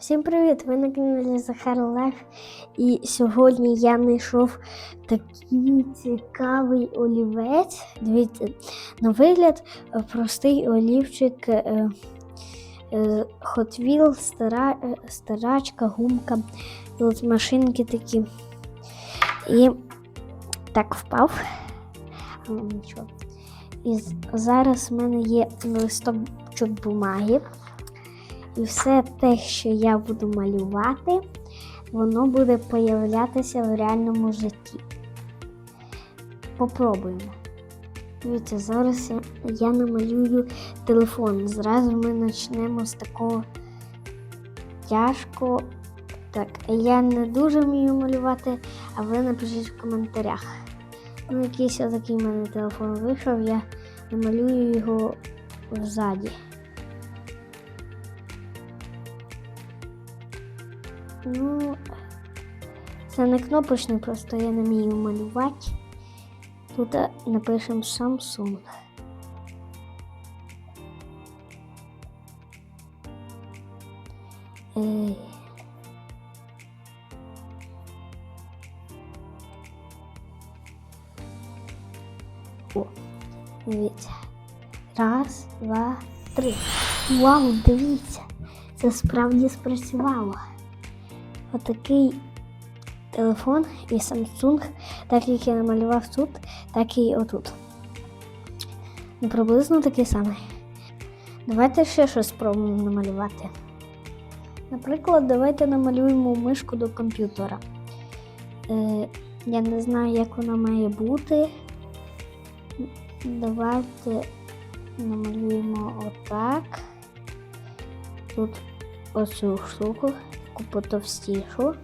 Всім привіт! Ви на каналі Захар Лайф. І сьогодні я знайшов такий цікавий олівець. Дивіться, на вигляд е, простий олівчик е, е, Hot Wheels, стара, е, старачка, гумка. От машинки такі. І так впав. Але нічого. І зараз в мене є листочок бумаги. І все те, що я буду малювати, воно буде появлятися в реальному житті. Попробуємо. Дивіться, зараз я, намалюю телефон. Зразу ми почнемо з такого тяжко. Так, я не дуже вмію малювати, а ви напишіть в коментарях. Ну, якийсь отакий в мене телефон вийшов, я намалюю його ззаді. Ну, це не кнопочний, просто я не вмію малювати. Тут е, напишемо Samsung. Ей. О, дивіться. Раз, два, три. Вау, дивіться! Це справді спрацювало отакий телефон і Samsung, так як я намалював тут, так і отут. Ну, приблизно такий самий. Давайте ще щось спробуємо намалювати. Наприклад, давайте намалюємо мишку до комп'ютера. Е, я не знаю, як вона має бути. Давайте намалюємо отак. Тут оцю штуку таку потовстішу.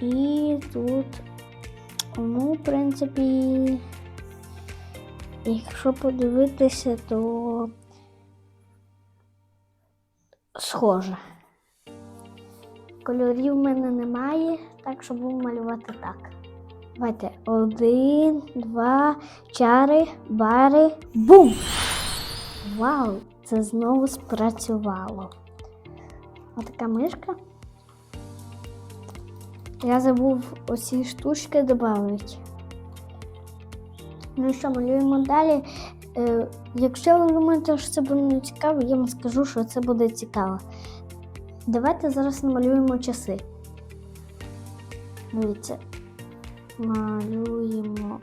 І тут, ну, в принципі, якщо подивитися, то схоже. Кольорів в мене немає, так що будемо малювати так. Давайте один, два, чари, бари, бум! Вау! Це знову спрацювало. Отака мишка. Я забув оці штучки додати. Ну що, малюємо далі. Е, якщо ви думаєте, що це буде не цікаво, я вам скажу, що це буде цікаво. Давайте зараз намалюємо часи. Дивіться. Малюємо.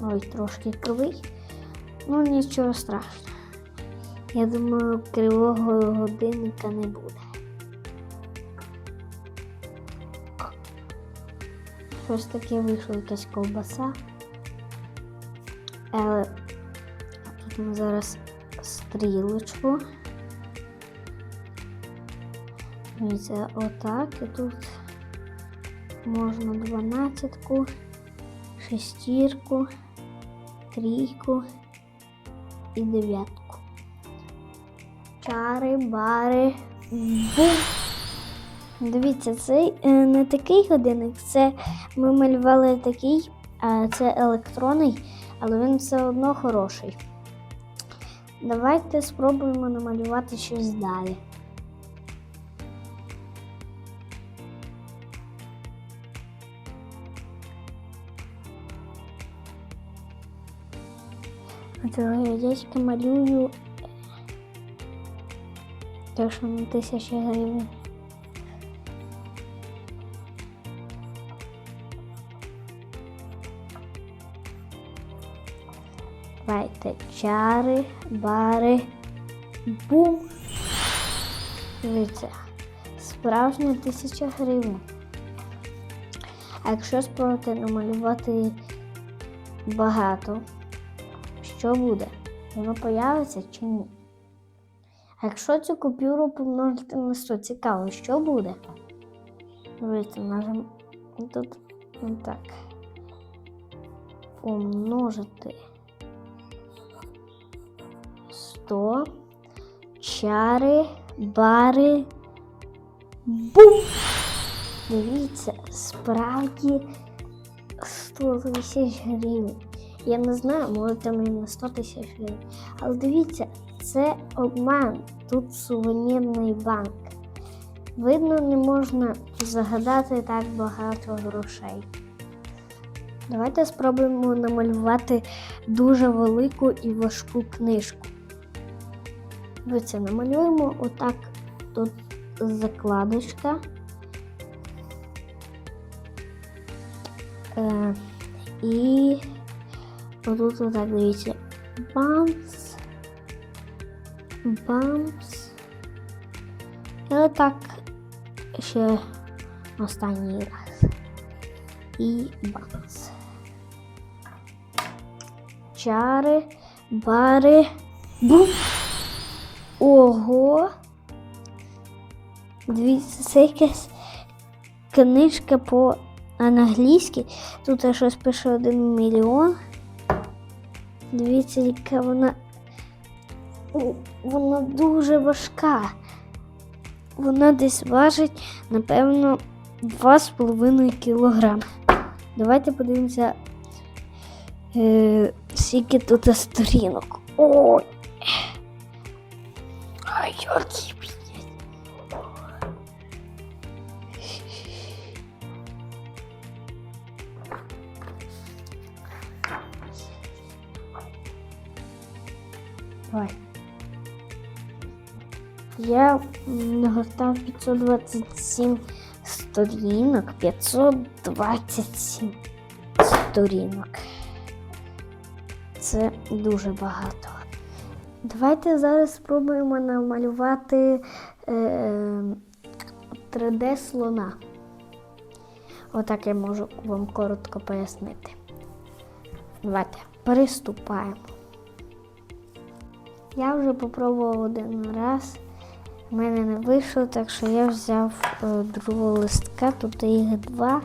Ой, трошки кривий. Ну, нічого страшного. Я думаю, кривого годинника не буде. Щось таке вийшло якась ковбаса. Але тут ми зараз стрілочку. Дивіться, отак. І тут можна дванадцятку, шестірку, трійку і дев'ятку. Чари, бари, бум! Дивіться, це е, не такий годинник, це ми малювали такий, а це електронний, але він все одно хороший. Давайте спробуємо намалювати щось далі. Дядька малюю те, що на тисячі гривень. Давайте чари, бари, бум. Дивіться, справжня тисяча гривень. А якщо спробувати намалювати багато, що буде? Воно появиться чи ні? А якщо цю купюру помножити на 100, цікаво, що буде? Дивіться, нажим тут так. Помножити 100, чари, бари, бум! Дивіться, справді 100 тисяч гривень. Я не знаю, може там і не 100 тисяч гривень. Але дивіться, це обман. Тут сувенірний банк. Видно, не можна загадати так багато грошей. Давайте спробуємо намалювати дуже велику і важку книжку. Дивіться, намалюємо отак тут закладочка. Е, і отут отак дивіться. Бамс. Бамс. І отак ще останній раз. І бамс. Чари, бари. Бум. Ого. Дивіться, це якась книжка по англійськи. Тут щось пише один мільйон. Дивіться, яка вона. Вона дуже важка. Вона десь важить, напевно, 2,5 кілограм. Давайте подивимося, е, скільки тут сторінок. Ой! Ай, які блядь. Давай. Я нагортав 527 сторінок. 527 сторінок. Це дуже багато. Давайте зараз спробуємо намалювати е, 3D слона. Отак я можу вам коротко пояснити. Давайте приступаємо. Я вже попробував один раз. У мене не вийшло, так що я взяв е, другого листка, тут їх два,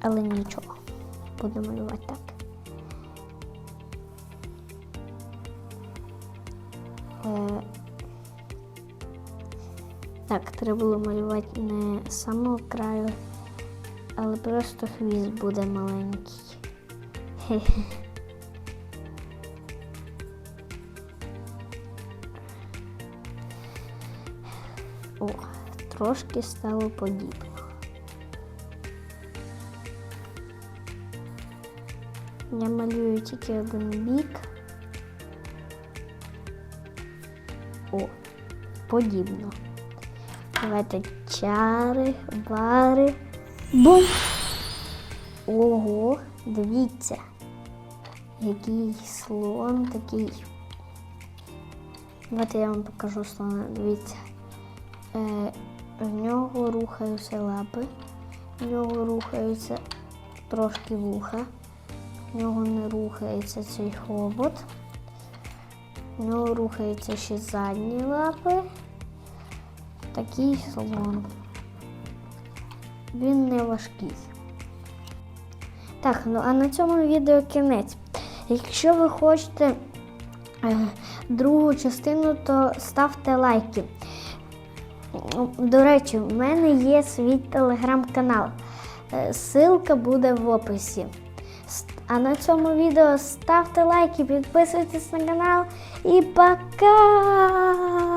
але нічого. Буду малювати так. Так, треба було малювати не з самого краю, але просто хвіст буде маленький. О, трошки стало подібно. Я малюю тільки один бік. О, подібно. Давайте чари, бари. Бум! Ого, дивіться. Який слон такий. Давайте я вам покажу слона. Дивіться. Е, в нього рухаються лапи, в нього рухаються трошки вуха, в нього не рухається цей хобот, нього рухаються ще задні лапи. Такий слон. Він не важкий. Так, ну а на цьому відео кінець. Якщо ви хочете е, другу частину, то ставте лайки. До речі, в мене є свій телеграм-канал. Е, Ссылка буде в описі. А на цьому відео ставте лайки, підписуйтесь на канал і пока!